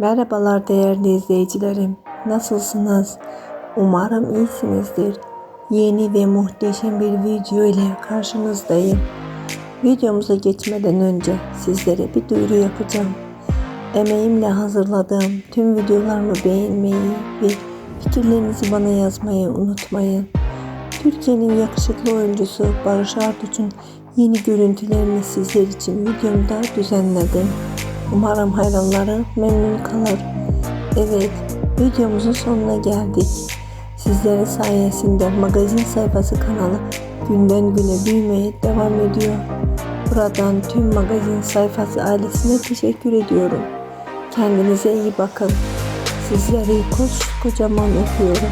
Merhabalar değerli izleyicilerim. Nasılsınız? Umarım iyisinizdir. Yeni ve muhteşem bir video ile karşınızdayım. Videomuza geçmeden önce sizlere bir duyuru yapacağım. Emeğimle hazırladığım tüm videolarımı beğenmeyi ve fikirlerinizi bana yazmayı unutmayın. Türkiye'nin yakışıklı oyuncusu Barış Arduç'un yeni görüntülerini sizler için videomda düzenledim. Umarım hayranları memnun kalır. Evet, videomuzun sonuna geldik. Sizlerin sayesinde magazin sayfası kanalı günden güne büyümeye devam ediyor. Buradan tüm magazin sayfası ailesine teşekkür ediyorum. Kendinize iyi bakın. Sizleri kocaman öpüyorum.